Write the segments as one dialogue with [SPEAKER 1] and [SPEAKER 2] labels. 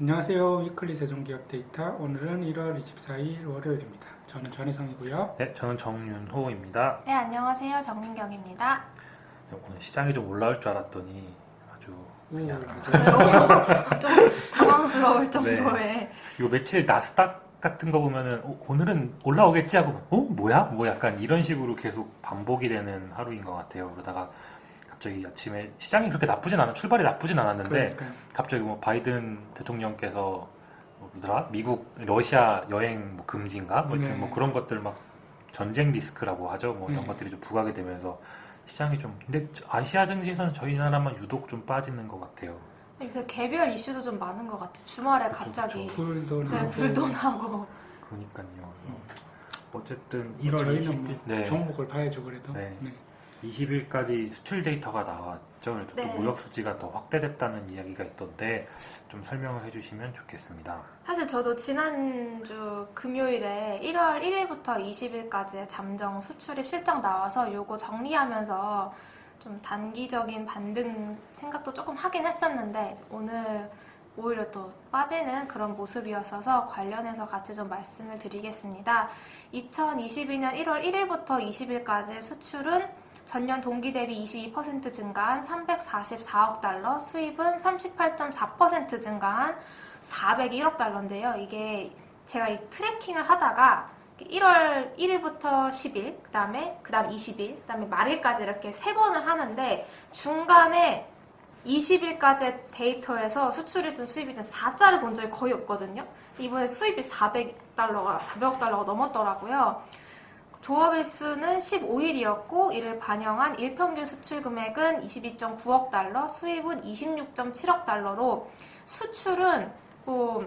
[SPEAKER 1] 안녕하세요. 위클리 세종기업 데이터. 오늘은 1월 24일 월요일입니다. 저는 전혜성이고요.
[SPEAKER 2] 네, 저는 정윤호입니다.
[SPEAKER 3] 네, 안녕하세요. 정민경입니다.
[SPEAKER 2] 네, 오늘 시장이 좀 올라올 줄 알았더니 아주 그냥
[SPEAKER 1] 우울하죠.
[SPEAKER 3] 좀 당황스러울 정도의
[SPEAKER 2] 요 며칠 나스닥 같은 거 보면은 어, 오늘은 올라오겠지 하고 어 뭐야 뭐 약간 이런 식으로 계속 반복이 되는 하루인 것 같아요. 그러다가 갑자기 아침에 시장이 그렇게 나쁘진 않아 출발이 나쁘진 않았는데
[SPEAKER 1] 그러니까요.
[SPEAKER 2] 갑자기 뭐 바이든 대통령께서 뭐더라 미국 러시아 여행 뭐 금지인가 뭐, 하여튼
[SPEAKER 1] 네.
[SPEAKER 2] 뭐 그런 것들 막 전쟁 리스크라고 하죠 뭐 이런
[SPEAKER 1] 네.
[SPEAKER 2] 것들이 좀 부각이 되면서 시장이 좀 근데 아시아 증시에서는 저희 나라만 유독 좀 빠지는 것 같아요.
[SPEAKER 3] 요새 개별 이슈도 좀 많은 것 같아요. 주말에
[SPEAKER 2] 그쵸,
[SPEAKER 3] 갑자기
[SPEAKER 1] 불도
[SPEAKER 3] 네,
[SPEAKER 1] 나고.
[SPEAKER 3] 불도 나고
[SPEAKER 2] 그러니까요.
[SPEAKER 1] 음.
[SPEAKER 2] 어쨌든 1월
[SPEAKER 1] 저희는
[SPEAKER 2] 20일
[SPEAKER 1] 뭐
[SPEAKER 2] 네.
[SPEAKER 1] 종목을 봐야죠 그래도.
[SPEAKER 2] 네.
[SPEAKER 1] 네.
[SPEAKER 2] 20일까지 수출 데이터가 나왔죠. 그래서 또
[SPEAKER 3] 네.
[SPEAKER 2] 무역 수지가 더 확대됐다는 이야기가 있던데 좀 설명을 해주시면 좋겠습니다.
[SPEAKER 3] 사실 저도 지난주 금요일에 1월 1일부터 20일까지의 잠정 수출입 실적 나와서 요거 정리하면서 좀 단기적인 반등 생각도 조금 하긴 했었는데 오늘 오히려 또 빠지는 그런 모습이었어서 관련해서 같이 좀 말씀을 드리겠습니다. 2022년 1월 1일부터 20일까지의 수출은 전년 동기 대비 22% 증가한 344억 달러, 수입은 38.4% 증가한 401억 달러인데요. 이게 제가 이 트래킹을 하다가 1월 1일부터 10일, 그 다음에, 그 다음 20일, 그 다음에 말일까지 이렇게 세 번을 하는데 중간에 20일까지의 데이터에서 수출이든 수입이든 4자를 본 적이 거의 없거든요. 이번에 수입이 400달러가, 400억 달러가 넘었더라고요. 조합일 수는 15일이었고 이를 반영한 일평균 수출 금액은 22.9억 달러, 수입은 26.7억 달러로 수출은 뭐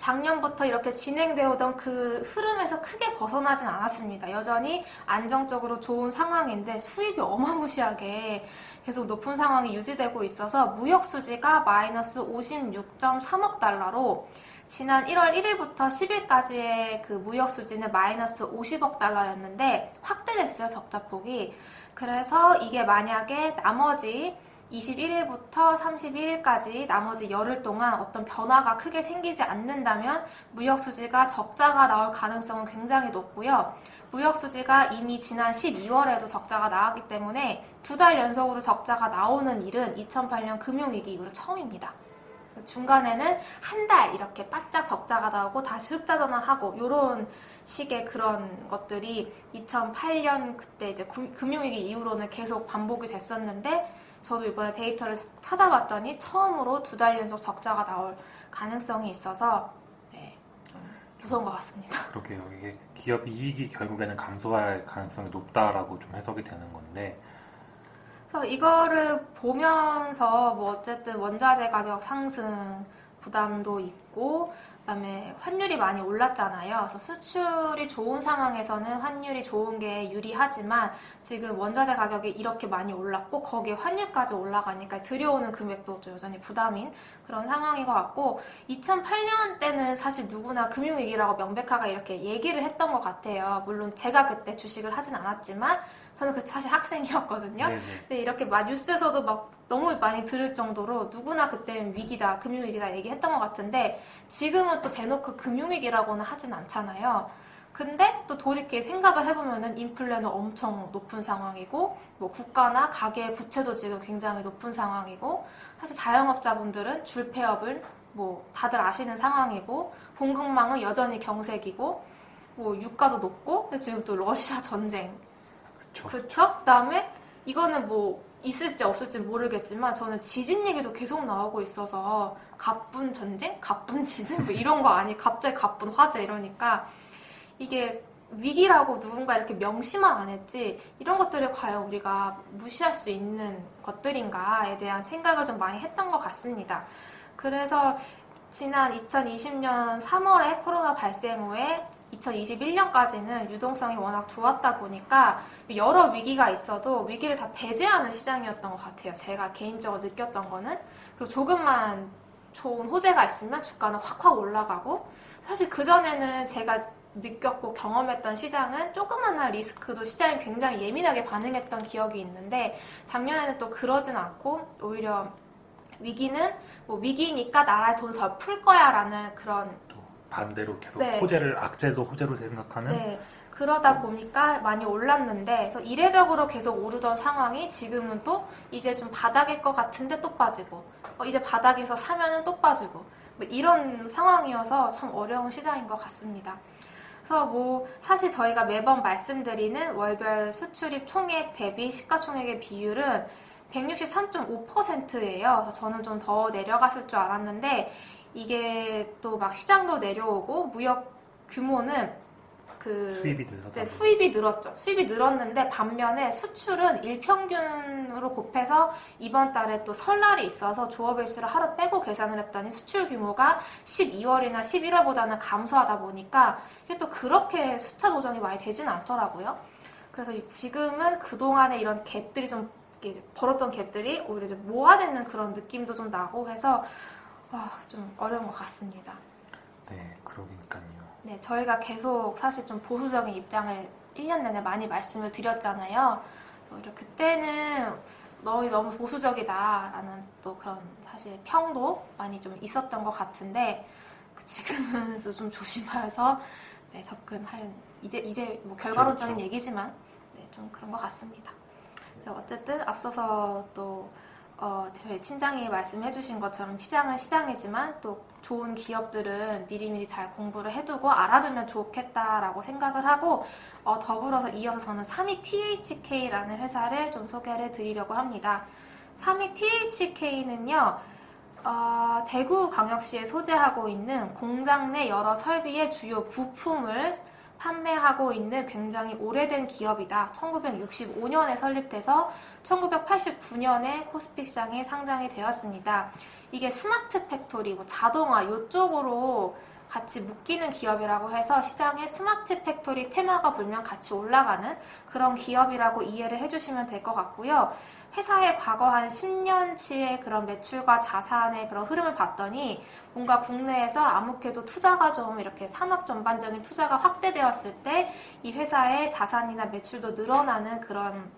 [SPEAKER 3] 작년부터 이렇게 진행되어 오던 그 흐름에서 크게 벗어나진 않았습니다. 여전히 안정적으로 좋은 상황인데 수입이 어마무시하게 계속 높은 상황이 유지되고 있어서 무역 수지가 마이너스 56.3억 달러로 지난 1월 1일부터 10일까지의 그 무역 수지는 마이너스 50억 달러였는데 확대됐어요, 적자폭이. 그래서 이게 만약에 나머지 21일부터 31일까지 나머지 열흘 동안 어떤 변화가 크게 생기지 않는다면 무역 수지가 적자가 나올 가능성은 굉장히 높고요. 무역 수지가 이미 지난 12월에도 적자가 나왔기 때문에 두 달 연속으로 적자가 나오는 일은 2008년 금융위기 이후로 처음입니다. 중간에는 한 달 이렇게 바짝 적자가 나오고 다시 흑자 전환하고 이런 식의 그런 것들이 2008년 그때 이제 금- 금융위기 이후로는 계속 반복이 됐었는데 저도 이번에 데이터를 찾아봤더니 처음으로 두 달 연속 적자가 나올 가능성이 있어서 네, 좀 무서운 것 같습니다.
[SPEAKER 2] 그러게요. 이게 기업 이익이 결국에는 감소할 가능성이 높다라고 좀 해석이 되는 건데
[SPEAKER 3] 그래서 이거를 보면서 뭐 어쨌든 원자재 가격 상승 부담도 있고 그다음에 환율이 많이 올랐잖아요. 그래서 수출이 좋은 상황에서는 환율이 좋은 게 유리하지만 지금 원자재 가격이 이렇게 많이 올랐고 거기에 환율까지 올라가니까 들여오는 금액도 또 여전히 부담인 그런 상황인 것 같고 2008년 때는 사실 누구나 금융위기라고 명백하게 이렇게 얘기를 했던 것 같아요. 물론 제가 그때 주식을 하진 않았지만 저는 그때 사실 학생이었거든요.
[SPEAKER 2] 네네.
[SPEAKER 3] 근데 이렇게 막 뉴스에서도 막 너무 많이 들을 정도로 누구나 그때는 위기다, 금융위기다 얘기했던 것 같은데 지금은 또 대놓고 금융위기라고는 하진 않잖아요. 근데 또 돌이켜 생각을 해보면은 인플레는 엄청 높은 상황이고 뭐 국가나 가계 부채도 지금 굉장히 높은 상황이고 사실 자영업자분들은 줄폐업을 뭐 다들 아시는 상황이고 공급망은 여전히 경색이고 뭐 유가도 높고 지금 또 러시아 전쟁
[SPEAKER 2] 그쵸.
[SPEAKER 3] 그쵸? 그다음에 이거는 뭐 있을지 없을지 모르겠지만 저는 지진 얘기도 계속 나오고 있어서 가쁜 전쟁, 가쁜 지진 뭐 이런 거 아니 갑자기 가쁜 화재 이러니까 이게 위기라고 누군가 이렇게 명시만 안 했지 이런 것들을 과연 우리가 무시할 수 있는 것들인가에 대한 생각을 좀 많이 했던 것 같습니다. 그래서 지난 2020년 3월에 코로나 발생 후에 2021년까지는 유동성이 워낙 좋았다 보니까 여러 위기가 있어도 위기를 다 배제하는 시장이었던 것 같아요. 제가 개인적으로 느꼈던 거는 그리고 조금만 좋은 호재가 있으면 주가는 확확 올라가고 사실 그 전에는 제가 느꼈고 경험했던 시장은 조그마한 리스크도 시장이 굉장히 예민하게 반응했던 기억이 있는데 작년에는 또 그러진 않고 오히려 위기는 뭐 위기니까 나라에서 돈을 더풀 거야 라는 그런
[SPEAKER 2] 또 반대로 계속
[SPEAKER 3] 네.
[SPEAKER 2] 호재를 악재도 호재로 생각하는
[SPEAKER 3] 네. 그러다 보니까 많이 올랐는데 이례적으로 계속 오르던 상황이 지금은 또 이제 좀 바닥일 것 같은데 또 빠지고 어, 이제 바닥에서 사면은 또 빠지고 뭐 이런 상황이어서 참 어려운 시장인 것 같습니다. 그래서 뭐 사실 저희가 매번 말씀드리는 월별 수출입 총액 대비 시가총액의 비율은 163.5%예요. 그래서 저는 좀 더 내려갔을 줄 알았는데 이게 또 막 시장도 내려오고 무역 규모는 그
[SPEAKER 2] 수입이 늘어나고
[SPEAKER 3] 네, 수입이 늘었죠. 수입이 늘었는데 반면에 수출은 일평균으로 곱해서 이번 달에 또 설날이 있어서 조업일수를 하루 빼고 계산을 했더니 수출 규모가 12월이나 11월보다는 감소하다 보니까 이게 또 그렇게 숫자 조정이 많이 되진 않더라고요. 그래서 지금은 그동안에 이런 갭들이 좀 벌었던 갭들이 오히려 이제 모아지는 그런 느낌도 좀 나고 해서 와, 좀 어려운 것 같습니다.
[SPEAKER 2] 네 그러니까요.
[SPEAKER 3] 네, 저희가 계속 사실 좀 보수적인 입장을 1년 내내 많이 말씀을 드렸잖아요. 오히려 그때는 너희 너무 보수적이다라는 또 그런 사실 평도 많이 좀 있었던 것 같은데 그 지금은 좀 조심해서 네, 접근할 이제 이제 뭐 결과론적인
[SPEAKER 2] 그렇죠.
[SPEAKER 3] 얘기지만 네, 좀 그런 것 같습니다. 그래서 어쨌든 앞서서 또 어, 저희 팀장이 말씀해 주신 것처럼 시장은 시장이지만 또 좋은 기업들은 미리미리 잘 공부를 해두고 알아두면 좋겠다라고 생각을 하고 어, 더불어서 이어서 저는 3위 THK라는 회사를 좀 소개를 드리려고 합니다. 3위 THK는요, 어, 대구광역시에 소재하고 있는 공장 내 여러 설비의 주요 부품을 판매하고 있는 굉장히 오래된 기업이다. 1965년에 설립돼서 1989년에 코스피 시장에 상장이 되었습니다. 이게 스마트 팩토리, 뭐 자동화 이쪽으로 같이 묶이는 기업이라고 해서 시장에 스마트 팩토리 테마가 불면 같이 올라가는 그런 기업이라고 이해를 해주시면 될 것 같고요. 회사의 과거 한 10년치의 그런 매출과 자산의 그런 흐름을 봤더니 뭔가 국내에서 아무래도 투자가 좀 이렇게 산업 전반적인 투자가 확대되었을 때 이 회사의 자산이나 매출도 늘어나는 그런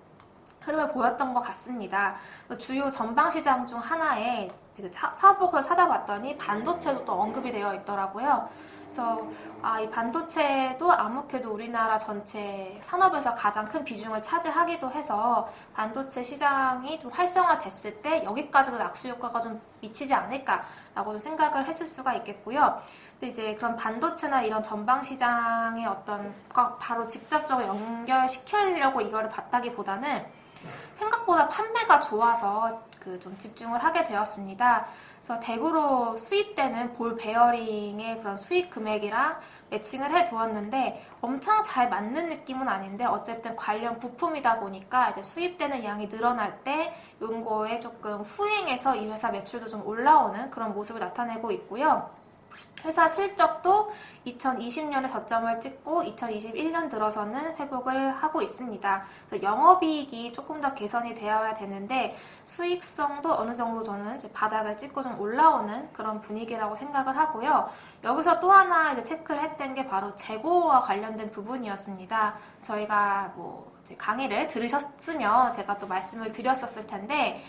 [SPEAKER 3] 흐름을 보였던 것 같습니다. 주요 전방 시장 중 하나에 그 사업보고를 찾아봤더니 반도체도 또 언급이 되어 있더라고요. 그래서 아, 이 반도체도 아무래도 우리나라 전체 산업에서 가장 큰 비중을 차지하기도 해서 반도체 시장이 좀 활성화됐을 때 여기까지도 낙수 효과가 좀 미치지 않을까라고 생각을 했을 수가 있겠고요. 이제 그런 반도체나 이런 전방 시장의 어떤 바로 직접적으로 연결시키려고 이거를 봤다기보다는 생각보다 판매가 좋아서 그 좀 집중을 하게 되었습니다. 그래서 대구로 수입되는 볼 베어링의 그런 수익 금액이랑 매칭을 해 두었는데 엄청 잘 맞는 느낌은 아닌데 어쨌든 관련 부품이다 보니까 이제 수입되는 양이 늘어날 때 요거에 조금 후행해서 이 회사 매출도 좀 올라오는 그런 모습을 나타내고 있고요. 회사 실적도 2020년에 저점을 찍고 2021년 들어서는 회복을 하고 있습니다. 영업이익이 조금 더 개선이 되어야 되는데 수익성도 어느 정도 저는 바닥을 찍고 좀 올라오는 그런 분위기라고 생각을 하고요. 여기서 또 하나 이제 체크를 했던 게 바로 재고와 관련된 부분이었습니다. 저희가 뭐 강의를 들으셨으면 제가 또 말씀을 드렸었을 텐데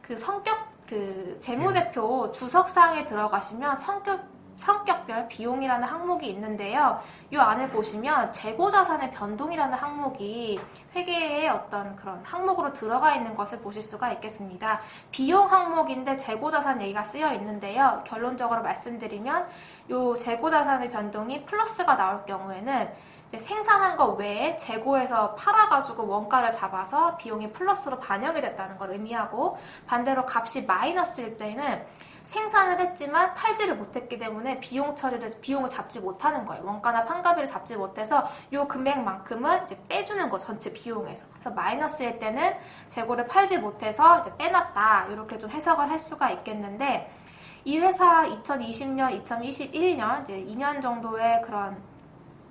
[SPEAKER 3] 그 성격 그 재무제표 주석상에 들어가시면 성격 성격별 비용이라는 항목이 있는데요. 이 안에 보시면 재고 자산의 변동이라는 항목이 회계의 어떤 그런 항목으로 들어가 있는 것을 보실 수가 있겠습니다. 비용 항목인데 재고 자산 얘기가 쓰여 있는데요. 결론적으로 말씀드리면 이 재고 자산의 변동이 플러스가 나올 경우에는 생산한 것 외에 재고에서 팔아가지고 원가를 잡아서 비용이 플러스로 반영이 됐다는 걸 의미하고 반대로 값이 마이너스일 때는 생산을 했지만 팔지를 못했기 때문에 비용 처리를 비용을 잡지 못하는 거예요. 원가나 판가비를 잡지 못해서 이 금액만큼은 이제 빼주는 거 전체 비용에서. 그래서 마이너스일 때는 재고를 팔지 못해서 이제 빼놨다 이렇게 좀 해석을 할 수가 있겠는데 이 회사 2020년, 2021년 이제 2년 정도의 그런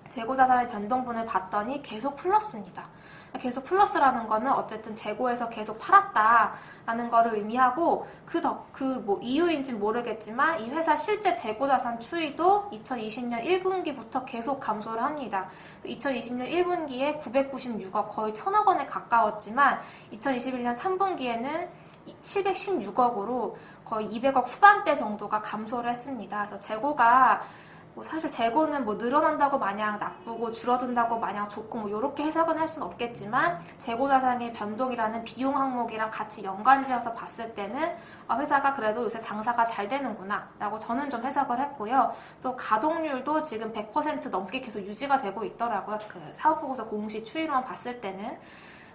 [SPEAKER 3] 재고 자산의 변동분을 봤더니 계속 플러스입니다. 계속 플러스라는 거는 어쨌든 재고에서 계속 팔았다라는 거를 의미하고 그 덕, 그뭐 이유인지 모르겠지만 이 회사 실제 재고 자산 추이도 2020년 1분기부터 계속 감소를 합니다. 2020년 1분기에 996억 거의 1000억 원에 가까웠지만 2021년 3분기에는 716억으로 거의 200억 후반대 정도가 감소를 했습니다. 그래서 재고가 뭐 사실 재고는 뭐 늘어난다고 마냥 나쁘고 줄어든다고 마냥 좋고 뭐 이렇게 해석은 할 수는 없겠지만 재고 자산의 변동이라는 비용 항목이랑 같이 연관지어서 봤을 때는 아, 회사가 그래도 요새 장사가 잘 되는구나라고 저는 좀 해석을 했고요. 또 가동률도 지금 100% 넘게 계속 유지가 되고 있더라고요. 그 사업보고서 공시 추이로만 봤을 때는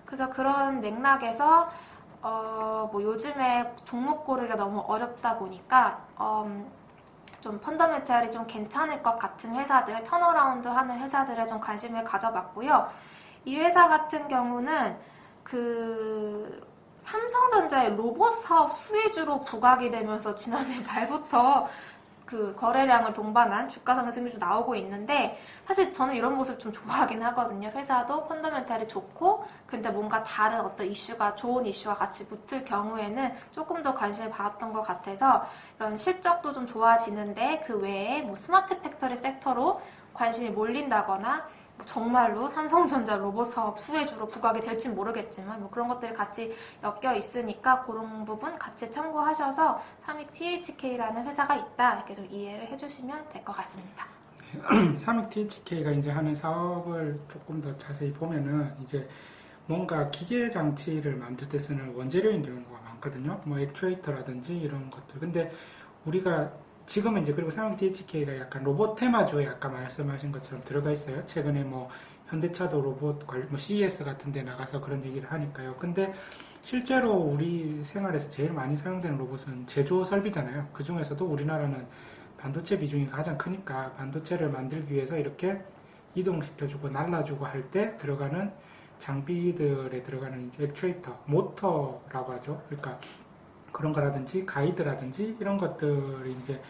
[SPEAKER 3] 그래서 그런 맥락에서 어, 뭐 요즘에 종목 고르기가 너무 어렵다 보니까 음, 좀 펀더멘탈이 좀 괜찮을 것 같은 회사들, 턴어라운드 하는 회사들에 좀 관심을 가져봤고요. 이 회사 같은 경우는 그 삼성전자의 로봇 사업 수혜주로 부각이 되면서 지난해 말부터 그 거래량을 동반한 주가 상승이 좀 나오고 있는데 사실 저는 이런 모습 좀 좋아하긴 하거든요. 회사도 펀더멘탈이 좋고 근데 뭔가 다른 어떤 이슈가 좋은 이슈가 같이 붙을 경우에는 조금 더 관심을 받았던 것 같아서 이런 실적도 좀 좋아지는데 그 외에 뭐 스마트 팩토리 섹터로 관심이 몰린다거나 뭐 정말로 삼성전자 로봇 사업 수혜주로 부각이 될지 모르겠지만 뭐 그런 것들이 같이 엮여 있으니까 그런 부분 같이 참고하셔서 삼익 THK라는 회사가 있다 이렇게 좀 이해를 해주시면 될 것 같습니다.
[SPEAKER 1] 삼익 THK가 이제 하는 사업을 조금 더 자세히 보면은 이제 뭔가 기계 장치를 만들 때 쓰는 원재료인 경우가 많거든요. 뭐 액추에이터라든지 이런 것들. 근데 우리가 지금은 이제 그리고 삼익 THK가 약간 로봇 테마주에 아까 말씀하신 것처럼 들어가 있어요. 최근에 뭐 현대차도 로봇 관련, 뭐 CES 같은 데 나가서 그런 얘기를 하니까요. 근데 실제로 우리 생활에서 제일 많이 사용되는 로봇은 제조 설비잖아요. 그 중에서도 우리나라는 반도체 비중이 가장 크니까 반도체를 만들기 위해서 이렇게 이동시켜주고 날라주고 할 때 들어가는 장비들에 들어가는 이제 액추에이터, 모터라고 하죠. 그러니까 그런 거라든지 가이드라든지 이런 것들이 이제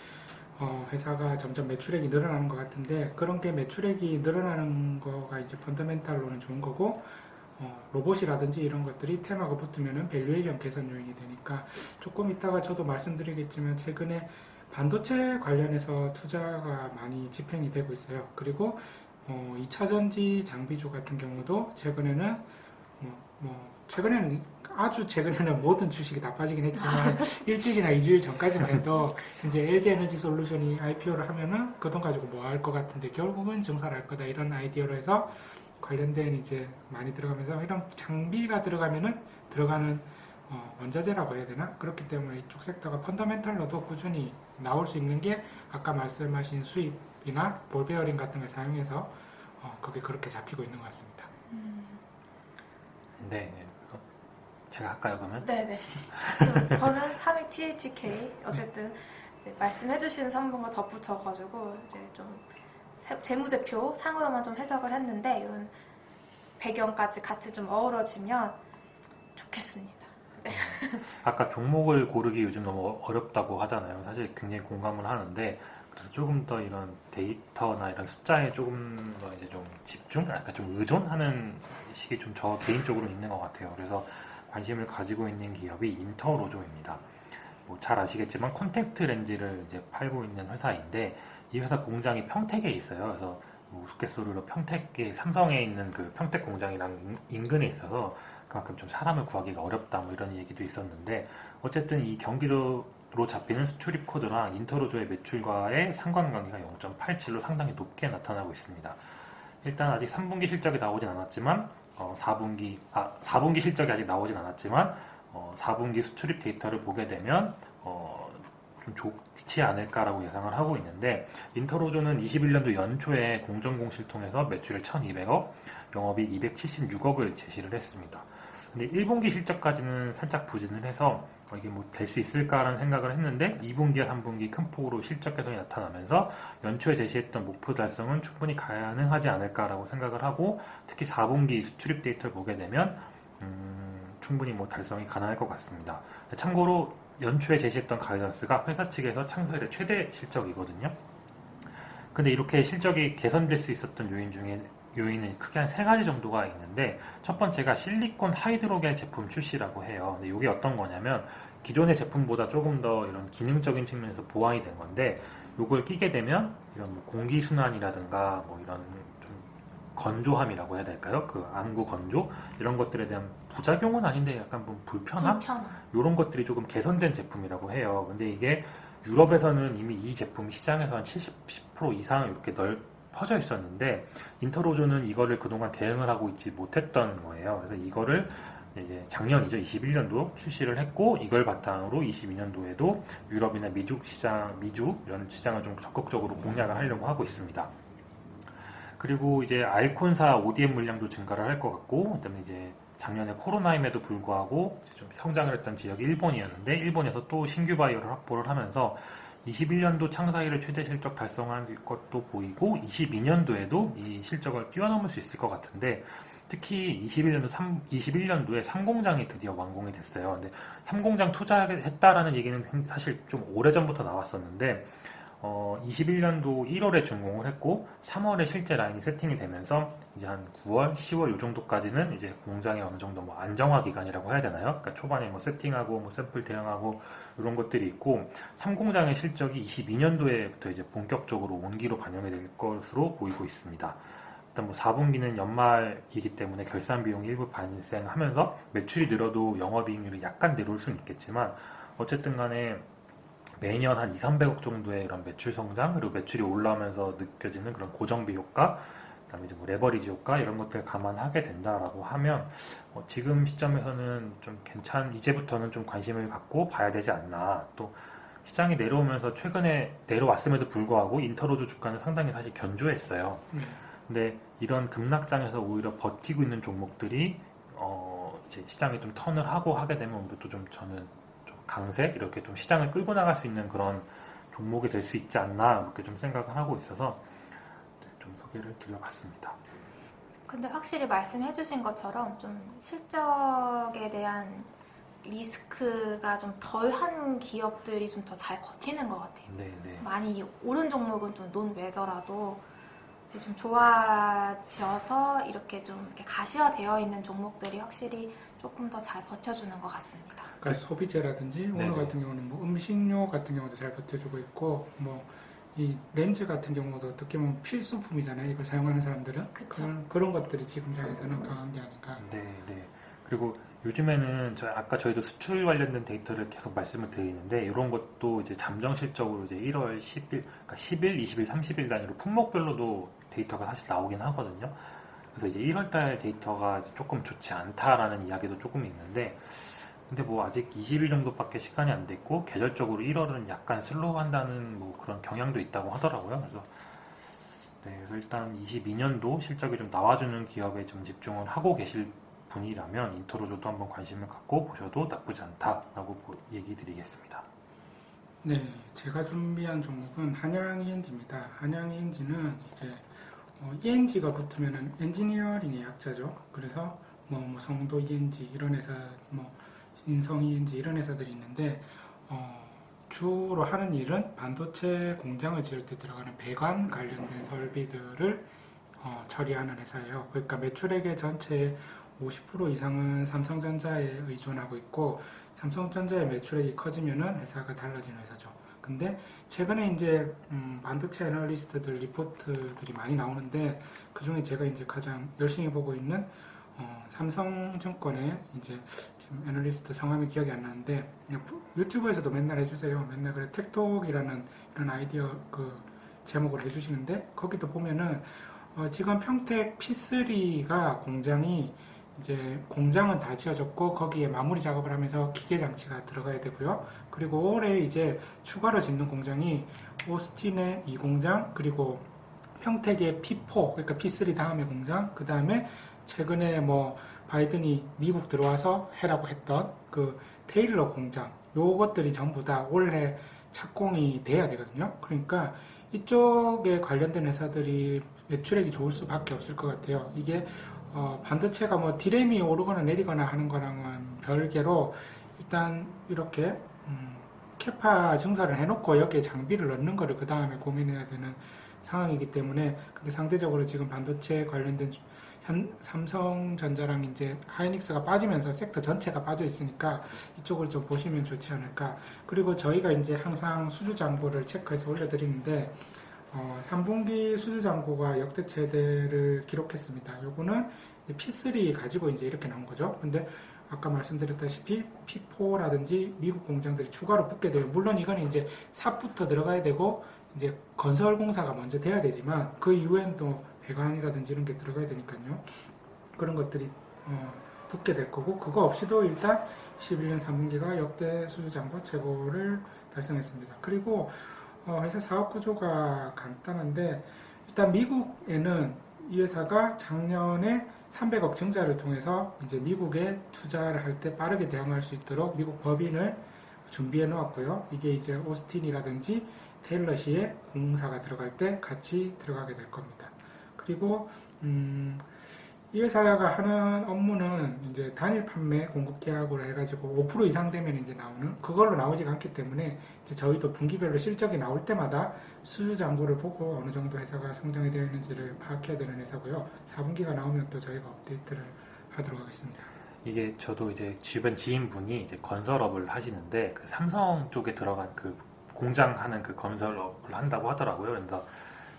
[SPEAKER 1] 어, 회사가 점점 매출액이 늘어나는 것 같은데 그런 게 매출액이 늘어나는 거가 이제 펀더멘탈로는 좋은 거고 어, 로봇이라든지 이런 것들이 테마가 붙으면은 밸류에이션 개선 요인이 되니까 조금 이따가 저도 말씀드리겠지만 최근에 반도체 관련해서 투자가 많이 집행이 되고 있어요. 그리고 어, 2차전지 장비주 같은 경우도 최근에는 뭐, 뭐 최근에는 아주 최근에는 모든 주식이 다 빠지긴 했지만 일주일이나 2주일 전까지만 해도 이제 LG 에너지 솔루션이 IPO를 하면은 그 돈 가지고 뭐 할 것 같은데 결국은 증사를 할 거다 이런 아이디어로 해서 관련된 이제 많이 들어가면서 이런 장비가 들어가면은 들어가는 어, 원자재라고 해야 되나? 그렇기 때문에 이쪽 섹터가 펀더멘탈로도 꾸준히 나올 수 있는 게 아까 말씀하신 수입 이나 볼 베어링 같은 걸 사용해서 어, 그게 그렇게 잡히고 있는 것 같습니다.
[SPEAKER 2] 네. 네. 어, 제가 할까요, 그러면?
[SPEAKER 3] 네네. 그래서 저는 3위 THK 어쨌든 이제 말씀해주신 선분과 덧붙여가지고 이제 좀 세- 재무제표 상으로만 좀 해석을 했는데 이런 배경까지 같이 좀 어우러지면 좋겠습니다.
[SPEAKER 2] 아까 종목을 고르기 요즘 너무 어렵다고 하잖아요. 사실 굉장히 공감을 하는데 그래서 조금 더 이런 데이터나 이런 숫자에 조금 더 이제 좀 집중, 약간 좀 의존하는 식이 좀 저 개인적으로 있는 것 같아요. 그래서 관심을 가지고 있는 기업이 인터로조입니다. 뭐 잘 아시겠지만 콘택트 렌즈를 이제 팔고 있는 회사인데 이 회사 공장이 평택에 있어요. 그래서 뭐 우스갯소리로 평택에 삼성에 있는 그 평택 공장이랑 인- 인근에 있어서 그만큼 좀 사람을 구하기가 어렵다 뭐 이런 얘기도 있었는데 어쨌든 이 경기도 로 잡히는 수출입 코드랑 인터로조의 매출과의 상관관계가 0.87로 상당히 높게 나타나고 있습니다. 일단 아직 3분기 실적이 나오진 않았지만 어, 4분기 아 4분기 실적이 아직 나오진 않았지만 어, 4분기 수출입 데이터를 보게 되면 어, 좀 좋지 않을까라고 예상을 하고 있는데 인터로조는 21년도 연초에 공정공시를 통해서 매출을 1,200억, 영업이익 276억을 제시를 했습니다. 근데 1분기 실적까지는 살짝 부진을 해서 어, 이게 뭐 될 수 있을까라는 생각을 했는데 2분기와 3분기 큰 폭으로 실적 개선이 나타나면서 연초에 제시했던 목표 달성은 충분히 가능하지 않을까라고 생각을 하고 특히 4분기 수출입 데이터를 보게 되면 음, 충분히 뭐 달성이 가능할 것 같습니다. 참고로 연초에 제시했던 가이던스가 회사 측에서 이래 최대 실적이거든요. 근데 이렇게 실적이 개선될 수 있었던 요인 중에 요인은 크게 한 세 가지 정도가 있는데 첫 번째가 실리콘 하이드로겔 제품 출시라고 해요. 근데 이게 어떤 거냐면 기존의 제품보다 조금 더 이런 기능적인 측면에서 보완이 된 건데 이걸 끼게 되면 이런 뭐 공기 순환이라든가 뭐 이런 좀 건조함이라고 해야 될까요? 그 안구 건조 이런 것들에 대한 부작용은 아닌데 약간 뭐 불편함
[SPEAKER 3] 불편.
[SPEAKER 2] 이런 것들이 조금 개선된 제품이라고 해요. 근데 이게 유럽에서는 이미 이 제품이 시장에서 한 70% 이상 이렇게 널 퍼져 있었는데 인터로조는 이거를 그동안 대응을 하고 있지 못했던 거예요. 그래서 이거를 작년이죠. 21년도 출시를 했고 이걸 바탕으로 22년도에도 유럽이나 미주 시장, 미주 이런 시장을 좀 적극적으로 공략을 하려고 하고 있습니다. 그리고 이제 아이콘사 ODM 물량도 증가를 할 것 같고 그다음에 이제 작년에 코로나임에도 불구하고 좀 성장을 했던 지역이 일본이었는데 일본에서 또 신규 바이어를 확보를 하면서 21년도 창사 일을 최대 실적 달성한 것도 보이고 22년도에도 이 실적을 뛰어넘을 수 있을 것 같은데 특히 21년도 3, 21년도에 3공장이 드디어 완공이 됐어요. 근데 3공장 투자했다라는 얘기는 사실 좀 오래전부터 나왔었는데 어, 21년도 1월에 준공을 했고 3월에 실제 라인이 세팅이 되면서 이제 한 9월, 10월 이 정도까지는 이제 공장에 어느 정도 뭐 안정화 기간이라고 해야 되나요? 그러니까 초반에 뭐 세팅하고 뭐 샘플 대응하고 이런 것들이 있고 3공장의 실적이 22년도에부터 이제 본격적으로 온기로 반영이 될 것으로 보이고 있습니다. 일단 뭐 4분기는 연말이기 때문에 결산 비용이 일부 발생하면서 매출이 늘어도 영업이익률이 약간 내려올 수는 있겠지만 어쨌든 간에 매년 한 2, 300억 정도의 이런 매출 성장 그리고 매출이 올라오면서 느껴지는 그런 고정비 효과 그다음에 이제 뭐 레버리지 효과 이런 것들 감안하게 된다라고 하면 어, 지금 시점에서는 좀 괜찮 이제부터는 좀 관심을 갖고 봐야 되지 않나 또 시장이 내려오면서 최근에 내려왔음에도 불구하고 인터로즈 주가는 상당히 사실 견조했어요.
[SPEAKER 1] 네.
[SPEAKER 2] 근데 이런 급락장에서 오히려 버티고 있는 종목들이 어 이제 시장이 좀 턴을 하고 하게 되면 또 좀 저는 좀 강세 이렇게 좀 시장을 끌고 나갈 수 있는 그런 종목이 될 수 있지 않나 이렇게 좀 생각을 하고 있어서 네, 좀 소개를 드려봤습니다.
[SPEAKER 3] 근데 확실히 말씀해주신 것처럼 좀 실적에 대한 리스크가 좀 덜한 기업들이 좀 더 잘 버티는 것 같아요.
[SPEAKER 2] 네, 네.
[SPEAKER 3] 많이 오른 종목은 좀 논외더라도 이제 좀 좋아져서 이렇게 좀 이렇게 가시화되어 있는 종목들이 확실히 조금 더 잘 버텨주는 것 같습니다.
[SPEAKER 1] 그러니까 소비재라든지 오늘
[SPEAKER 2] 네네.
[SPEAKER 1] 같은 경우는 뭐 음식료 같은 경우도 잘 버텨주고 있고 뭐 이 렌즈 같은 경우도 어떻게 보면 필수품이잖아요. 이걸 사용하는 사람들은
[SPEAKER 3] 그쵸.
[SPEAKER 1] 그런 그런 것들이 지금 장에서는 강한 게 아닌가.
[SPEAKER 2] 네, 네. 그리고 요즘에는 저 아까 저희도 수출 관련된 데이터를 계속 말씀을 드리는데 이런 것도 이제 잠정 실적으로 이제 1월 10일, 그러니까 10일, 20일, 30일 단위로 품목별로도 데이터가 사실 나오긴 하거든요. 그래서 이제 1월 달 데이터가 이제 조금 좋지 않다라는 이야기도 조금 있는데 근데 뭐 아직 20일 정도밖에 시간이 안 됐고 계절적으로 1월은 약간 슬로우한다는 뭐 그런 경향도 있다고 하더라고요. 그래서 네, 그래서 일단 22년도 실적이 좀 나와주는 기업에 좀 집중을 하고 계실 분이라면 인터로조도 한번 관심을 갖고 보셔도 나쁘지 않다라고 보- 얘기 드리겠습니다.
[SPEAKER 1] 네, 제가 준비한 종목은 한양 ENG입니다. 한양 ENG는 이제 어, ENG가 붙으면은 엔지니어링의 약자죠. 그래서 뭐, 뭐 성도 ENG 이런 회사, 뭐 인성 ENG 이런 회사들이 있는데 어, 주로 하는 일은 반도체 공장을 지을 때 들어가는 배관 관련된 설비들을 어, 처리하는 회사예요. 그러니까 매출액의 전체의 50% 이상은 삼성전자에 의존하고 있고 삼성전자의 매출액이 커지면은 회사가 달라지는 회사죠. 근데 최근에 이제 음, 반도체 애널리스트들 리포트들이 많이 나오는데 그 중에 제가 이제 가장 열심히 보고 있는 어, 삼성증권의 이제 지금 애널리스트 성함이 기억이 안 나는데 유튜브에서도 맨날 해주세요. 맨날 그래 텍톡이라는 이런 아이디어 그 제목을 해주시는데 거기도 보면은 어, 지금 평택 P3가 공장이 이제 공장은 다 지어졌고 거기에 마무리 작업을 하면서 기계 장치가 들어가야 되고요. 그리고 올해 이제 추가로 짓는 공장이 오스틴의 이 공장 그리고 평택의 P4 그러니까 P3 다음의 공장 그 다음에 최근에 뭐 바이든이 미국 들어와서 해라고 했던 그 테일러 공장 요것들이 전부 다 올해 착공이 돼야 되거든요. 그러니까 이쪽에 관련된 회사들이 매출액이 좋을 수밖에 없을 것 같아요. 이게 어, 반도체가 뭐 디램이 오르거나 내리거나 하는 거랑은 별개로 일단 이렇게 음, 캐파 증설을 해놓고 여기에 장비를 넣는 거를 그 다음에 고민해야 되는 상황이기 때문에 근데 상대적으로 지금 반도체 관련된 현, 삼성전자랑 이제 하이닉스가 빠지면서 섹터 전체가 빠져 있으니까 이쪽을 좀 보시면 좋지 않을까. 그리고 저희가 이제 항상 수주 장부를 체크해서 올려드리는데 어, 3분기 수주 잔고가 역대 최대를 기록했습니다. 이제 P3 가지고 이제 이렇게 나온 거죠. 근데 아까 말씀드렸다시피 P4라든지 미국 공장들이 추가로 붙게 돼요. 물론 이건 이제 삽부터 들어가야 되고 이제 건설 공사가 먼저 돼야 되지만 그 이후엔 또 배관이라든지 이런 게 들어가야 되니까요. 그런 것들이 어, 붙게 될 거고 그거 없이도 일단 21년 3분기가 역대 수주 잔고 최고를 달성했습니다. 그리고 어, 회사 사업 구조가 간단한데 일단 미국에는 이 회사가 작년에 300억 증자를 통해서 이제 미국에 투자를 할 때 빠르게 대응할 수 있도록 미국 법인을 준비해 놓았고요. 이게 이제 오스틴이라든지 테일러시에 공사가 들어갈 때 같이 들어가게 될 겁니다. 그리고 음, 이 회사가 하는 업무는 이제 단일 판매 공급 계약으로 해가지고 5% 이상 되면 이제 나오는 그걸로 나오지가 않기 때문에 이제 저희도 분기별로 실적이 나올 때마다 수주 잔고를 보고 어느 정도 회사가 성장이 되어 있는지를 파악해야 되는 회사고요. 4분기가 나오면 또 저희가 업데이트를 하도록 하겠습니다.
[SPEAKER 2] 이게 저도 이제 주변 지인분이 이제 건설업을 하시는데 그 삼성 쪽에 들어간 그 공장 하는 그 건설업을 한다고 하더라고요. 그래서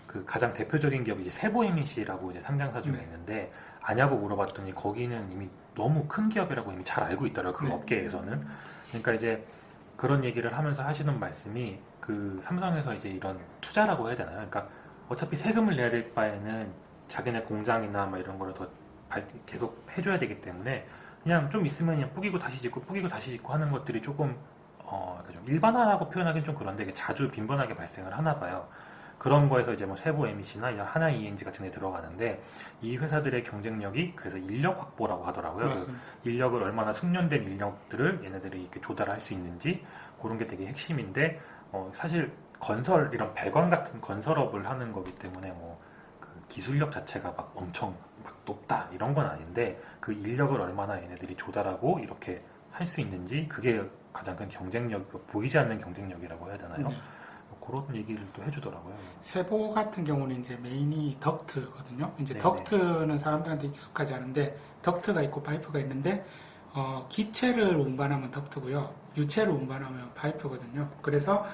[SPEAKER 2] 그 가장 대표적인 기업이 이제 세보이미시라고 이제 상장사 중에
[SPEAKER 1] 네.
[SPEAKER 2] 있는데 아냐고 물어봤더니 거기는 이미 너무 큰 기업이라고 이미 잘 알고 있더라고요. 그
[SPEAKER 1] 네.
[SPEAKER 2] 업계에서는. 그러니까 이제 그런 얘기를 하면서 하시는 말씀이 그 삼성에서 이제 이런 투자라고 해야 되나요? 그러니까 어차피 세금을 내야 될 바에는 자기네 공장이나 뭐 이런 거를 더 발- 계속 해줘야 되기 때문에 그냥 좀 있으면 그냥 뿌기고 다시 짓고 뿌기고 다시 짓고 하는 것들이 조금 어, 그좀 일반화라고 표현하기는 좀 그런데 자주 빈번하게 발생을 하나 봐요. 그런 거에서 이제 뭐 세부 MC나 이런 하나 ENG 같은 데 들어가는데 이 회사들의 경쟁력이 그래서 인력 확보라고 하더라고요. 그. 인력을 얼마나 숙련된 인력들을 얘네들이 이렇게 조달할 수 있는지 그런 게 되게 핵심인데 어, 사실 건설 이런 배관 같은 건설업을 하는 거기 때문에 뭐 그 기술력 자체가 막 엄청 막 높다 이런 건 아닌데 그 인력을 얼마나 얘네들이 조달하고 이렇게 할 수 있는지 그게 가장 큰 경쟁력 보이지 않는 경쟁력이라고 해야 되나요?
[SPEAKER 1] 네.
[SPEAKER 2] 뭐 그런 얘기를 또 해주더라고요.
[SPEAKER 1] 세보 같은 경우는 이제 메인이 덕트거든요. 이제
[SPEAKER 2] 네네.
[SPEAKER 1] 덕트는 사람들한테 익숙하지 않은데 덕트가 있고 파이프가 있는데 어, 기체를 운반하면 덕트고요. 유체를 운반하면 파이프거든요. 그래서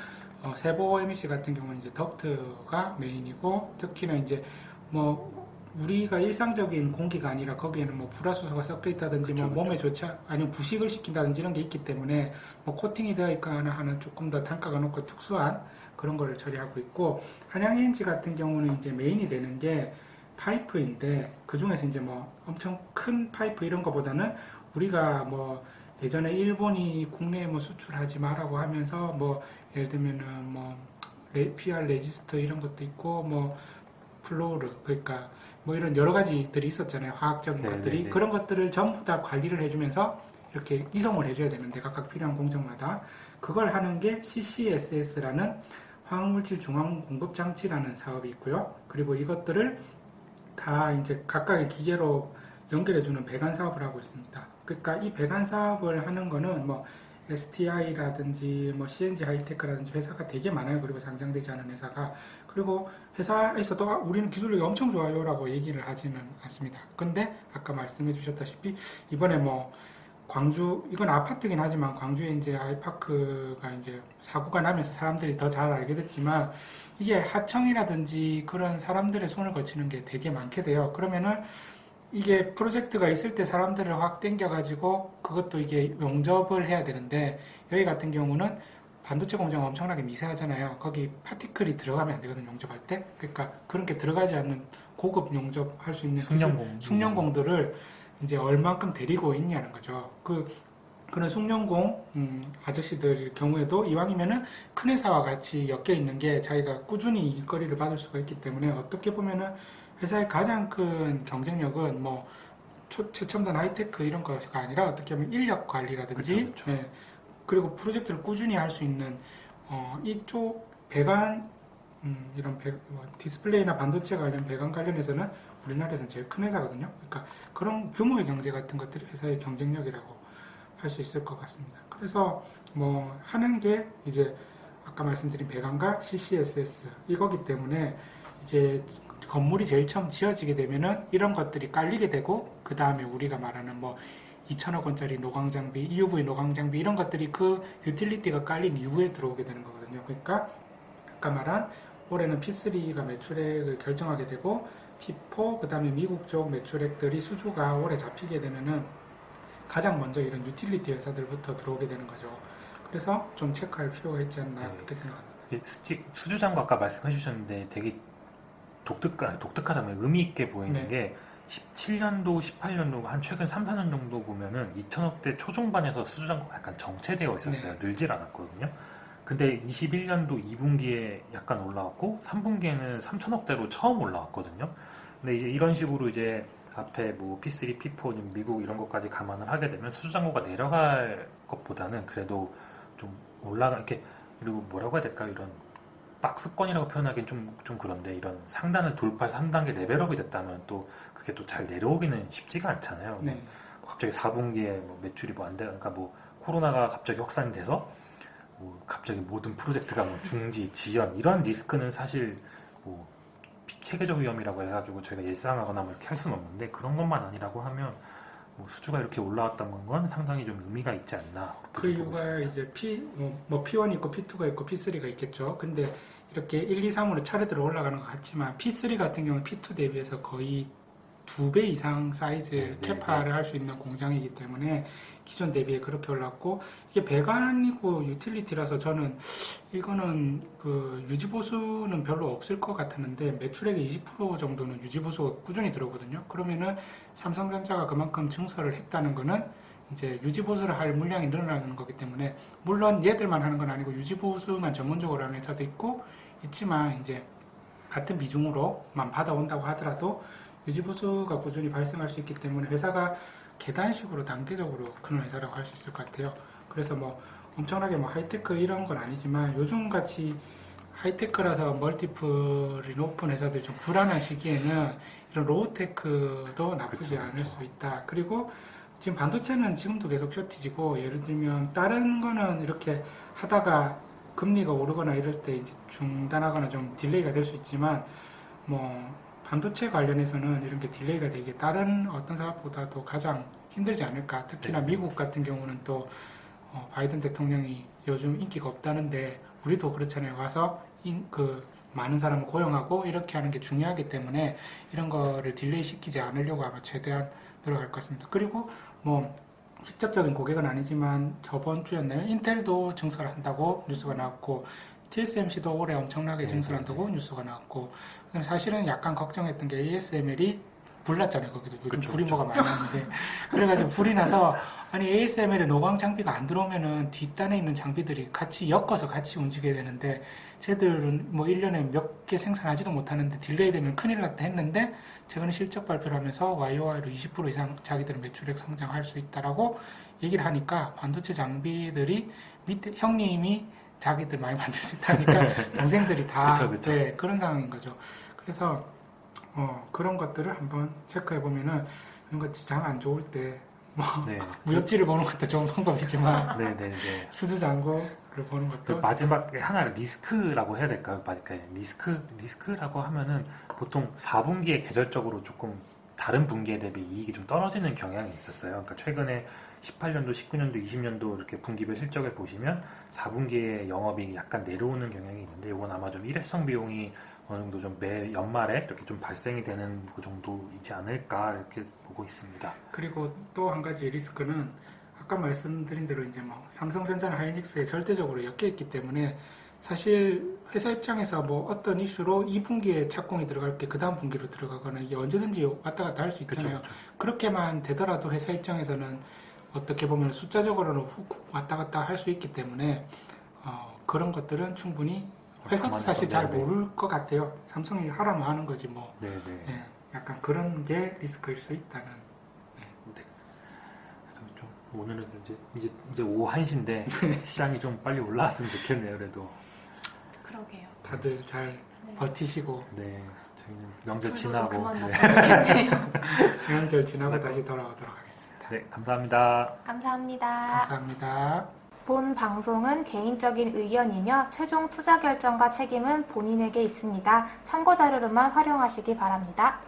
[SPEAKER 1] 어, 세보 MEC 같은 경우는 이제 덕트가 메인이고 특히나 이제 뭐 우리가 일상적인 공기가 아니라 거기에는 뭐 불화수소가 섞여 있다든지
[SPEAKER 2] 그쵸,
[SPEAKER 1] 뭐 몸에 좋지 않- 아니면 부식을 시킨다든지 이런 게 있기 때문에 뭐 코팅이 되어 있거나 하는 조금 더 단가가 높고 특수한 그런 거를 처리하고 있고 한양 ENG 같은 경우는 이제 메인이 되는 게 파이프인데 그 중에서 이제 뭐 엄청 큰 파이프 이런 거보다는 우리가 뭐 예전에 일본이 국내에 뭐 수출하지 말라고 하면서 뭐 예를 들면은 뭐 레- PR 레지스터 이런 것도 있고 뭐 플로르 그러니까 뭐 이런 여러 가지들이 있었잖아요. 화학적인
[SPEAKER 2] 네,
[SPEAKER 1] 것들이.
[SPEAKER 2] 네, 네.
[SPEAKER 1] 그런 것들을 전부 다 관리를 해주면서 이렇게 이송을 해줘야 되는데 각각 필요한 공정마다. 그걸 하는 게 CCSS라는 화학물질 중앙 공급 장치라는 사업이 있고요. 그리고 이것들을 다 이제 각각의 기계로 연결해주는 배관 사업을 하고 있습니다. 그러니까 이 배관 사업을 하는 거는 뭐 STI라든지 뭐 CNG 하이테크라든지 회사가 되게 많아요. 그리고 상장되지 않은 회사가 그리고 회사에서도 아, 우리는 기술력이 엄청 좋아요라고 얘기를 하지는 않습니다. 근데 아까 말씀해 주셨다시피 이번에 뭐 광주 이건 아파트긴 하지만 광주에 이제 아이파크가 이제 사고가 나면서 사람들이 더 잘 알게 됐지만 이게 하청이라든지 그런 사람들의 손을 거치는 게 되게 많게 돼요. 그러면은 이게 프로젝트가 있을 때 사람들을 확 땡겨가지고 그것도 이게 용접을 해야 되는데 여기 같은 경우는 반도체 공장 엄청나게 미세하잖아요. 거기 파티클이 들어가면 안 되거든요. 용접할 때. 그러니까 그런 게 들어가지 않는 고급 용접할 수 있는
[SPEAKER 2] 숙련공
[SPEAKER 1] 숙련공들을 이제 얼만큼 데리고 있냐는 거죠. 그 그런 숙련공 음, 아저씨들 경우에도 이왕이면은 큰 회사와 같이 엮여 있는 게 자기가 꾸준히 일거리를 받을 수가 있기 때문에 어떻게 보면은 회사의 가장 큰 경쟁력은 뭐 초- 최첨단 하이테크 이런 거가 아니라 어떻게 보면 인력 관리라든지
[SPEAKER 2] 그쵸, 그쵸.
[SPEAKER 1] 예, 그리고 프로젝트를 꾸준히 할 수 있는 어, 이쪽 배관 음, 이런 배- 뭐 디스플레이나 반도체 관련 배관 관련해서는 우리나라에서는 제일 큰 회사거든요. 그러니까 그런 규모의 경제 같은 것들이 회사의 경쟁력이라고 할 수 있을 것 같습니다. 그래서 뭐 하는 게 이제 아까 말씀드린 배관과 CCSS 이거기 때문에 이제 건물이 제일 처음 지어지게 되면은 이런 것들이 깔리게 되고 그 다음에 우리가 말하는 뭐 2천억 원짜리 노광 장비, EUV 노광 장비 이런 것들이 그 유틸리티가 깔린 이후에 들어오게 되는 거거든요. 그러니까 아까 말한 올해는 P3가 매출액을 결정하게 되고 P4 그다음에 미국 쪽 매출액들이 수주가 올해 잡히게 되면은 가장 먼저 이런 유틸리티 회사들부터 들어오게 되는 거죠. 그래서 좀 체크할 필요가 있지 않나
[SPEAKER 2] 네.
[SPEAKER 1] 그렇게 생각합니다.
[SPEAKER 2] 수주장고 아까 말씀해 주셨는데 되게 독특하, 독특하다면 의미 있게 보이는
[SPEAKER 1] 네.
[SPEAKER 2] 게 17년도, 18년도, 한 최근 3, 4년 정도 보면은 2천억대 초중반에서 수주장고가 약간 정체되어 있었어요. 늘질 않았거든요. 근데 21년도 2분기에 약간 올라왔고 3분기에는 3천억대로 처음 올라왔거든요. 근데 이제 이런 식으로 이제 앞에 뭐 P3, P4, 미국 이런 것까지 감안을 하게 되면 수주장고가 내려갈 것보다는 그래도 좀 올라가 이렇게 그리고 뭐라고 해야 될까 이런 박스권이라고 표현하기엔 좀, 좀 그런데 이런 상단을 돌파해서 3단계 레벨업이 됐다면 또 그게 또 잘 내려오기는 쉽지가 않잖아요.
[SPEAKER 1] 네.
[SPEAKER 2] 갑자기 4분기에 뭐 매출이 뭐안 돼, 그러니까 뭐 코로나가 갑자기 확산이 돼서 뭐 갑자기 모든 프로젝트가 뭐 중지, 지연 이런 리스크는 사실 뭐 체계적 위험이라고 해가지고 저희가 예상하거나 뭐 이렇게 할 수는 없는데 그런 것만 아니라고 하면 뭐 수주가 이렇게 올라왔던 건 상당히 좀 의미가 있지 않나
[SPEAKER 1] 그 이유가 이제 P 뭐, 뭐 P1 있고 P2가 있고 P3가 있겠죠. 근데 이렇게 1, 2, 3으로 차례대로 올라가는 것 같지만 P3 같은 경우는 P2 대비해서 거의 두 배 이상 사이즈
[SPEAKER 2] 네, 네,
[SPEAKER 1] 캐파를 할수 있는 공장이기 때문에 기존 대비에 그렇게 올랐고 이게 배관이고 유틸리티라서 저는 이거는 그 유지 보수는 별로 없을 것 같았는데 매출액의 20% 정도는 유지 보수가 꾸준히 들어오거든요. 그러면은 삼성전자가 그만큼 증설을 했다는 거는 이제 유지 보수를 할 물량이 늘어나는 거기 때문에 물론 얘들만 하는 건 아니고 유지 보수만 전문적으로 하는 회사도 있고 있지만 이제 같은 비중으로만 받아온다고 하더라도 유지 보수가 꾸준히 발생할 수 있기 때문에 회사가 계단식으로 단계적으로 크는 회사라고 할 수 있을 것 같아요. 그래서 뭐 엄청나게 뭐 하이테크 이런 건 아니지만 요즘 같이 하이테크라서 멀티플이 높은 회사들이 좀 불안한 시기에는 이런 로우테크도 나쁘지
[SPEAKER 2] 그쵸,
[SPEAKER 1] 않을
[SPEAKER 2] 그쵸.
[SPEAKER 1] 수 있다. 그리고 지금 반도체는 지금도 계속 쇼티지고 예를 들면 다른 거는 이렇게 하다가 금리가 오르거나 이럴 때 이제 중단하거나 좀 딜레이가 될 수 있지만 뭐 반도체 관련해서는 이런 게 딜레이가 되게 다른 어떤 사업보다도 가장 힘들지 않을까. 특히나
[SPEAKER 2] 네.
[SPEAKER 1] 미국 같은 경우는 또 어, 바이든 대통령이 요즘 인기가 없다는데 우리도 그렇잖아요. 와서 인- 그 많은 사람을 고용하고 이렇게 하는 게 중요하기 때문에 이런 거를 딜레이 시키지 않으려고 아마 최대한 노력할 것 같습니다. 그리고 뭐 직접적인 고객은 아니지만 저번 주였나요? 인텔도 증설을 한다고 뉴스가 나왔고 TSMC도 올해 엄청나게
[SPEAKER 2] 네,
[SPEAKER 1] 증설한다고 뉴스가 나왔고 사실은 약간 걱정했던 게 ASML이 불났잖아요 거기도 요즘
[SPEAKER 2] 그쵸,
[SPEAKER 1] 불이. 뭐가 많이 나는데 그래가지고 불이 나서 아니 ASML에 노광 장비가 안 들어오면은 뒷단에 있는 장비들이 같이 엮어서 같이 움직여야 되는데 쟤들은 뭐 1년에 몇 개 생산하지도 못하는데 딜레이 되면 큰일 났다 했는데 최근에 실적 발표를 하면서 YOY로 20% 이상 자기들은 매출액 성장할 수 있다라고 얘기를 하니까 반도체 장비들이 밑에 형님이 자기들 많이 만들 수 있다니까 동생들이 다
[SPEAKER 2] 그쵸, 그쵸.
[SPEAKER 1] 네, 그런 상황인 거죠. 그래서 어, 그런 것들을 한번 체크해 보면은 이런 것들이 장안 좋을 때 뭐
[SPEAKER 2] 네.
[SPEAKER 1] 무협지를 보는 것도 좋은 방법이지만
[SPEAKER 2] 네, 네, 네.
[SPEAKER 1] 수주 잔고를 보는
[SPEAKER 2] 그
[SPEAKER 1] 것도
[SPEAKER 2] 마지막 하나 리스크라고 해야 될까요? 그러니까 리스크 리스크라고 하면은 보통 4분기에 계절적으로 조금 다른 분기에 대비 이익이 좀 떨어지는 경향이 있었어요. 그러니까 최근에 18년도, 19년도, 20년도 이렇게 분기별 실적을 보시면 4분기에 영업이익이 약간 내려오는 경향이 있는데 이건 아마 좀 일회성 비용이 어느 정도 좀 매 연말에 이렇게 좀 발생이 되는 그 정도이지 않을까 이렇게 보고 있습니다.
[SPEAKER 1] 그리고 또 한 가지 리스크는 아까 말씀드린 대로 이제 뭐 삼성전자나 하이닉스에 절대적으로 엮여 있기 때문에 사실 회사 입장에서 뭐 어떤 이슈로 이 분기에 착공이 들어갈 게 그 다음 분기로 들어가거나 이게 언제든지 왔다 갔다 할 수. 있잖아요. 그렇게만 되더라도 회사 입장에서는 어떻게 보면 숫자적으로는 훅훅 왔다 갔다 할 수 있기 때문에 어, 그런 것들은 충분히 회사도 사실. 잘
[SPEAKER 2] 네, 네.
[SPEAKER 1] 모를 것 같아요. 삼성이 하라면 하는 거지 뭐.
[SPEAKER 2] 네, 네.
[SPEAKER 1] 예, 약간 그런 게 리스크일 수 있다는.
[SPEAKER 2] 네. 그래서 좀 오늘은 이제 이제 이제 오후 1시인데 시장이 좀 빨리 올라왔으면 좋겠네요. 그래도
[SPEAKER 3] 그러게요.
[SPEAKER 1] 다들 잘
[SPEAKER 3] 네.
[SPEAKER 1] 버티시고
[SPEAKER 2] 네 저희는 명절 지나고 네.
[SPEAKER 1] 명절 지나고 다시 돌아오도록 하겠습니다.
[SPEAKER 2] 네 감사합니다.
[SPEAKER 3] 감사합니다.
[SPEAKER 1] 감사합니다.
[SPEAKER 3] 본 방송은 개인적인 의견이며 최종 투자 결정과 책임은 본인에게 있습니다. 참고 자료로만 활용하시기 바랍니다.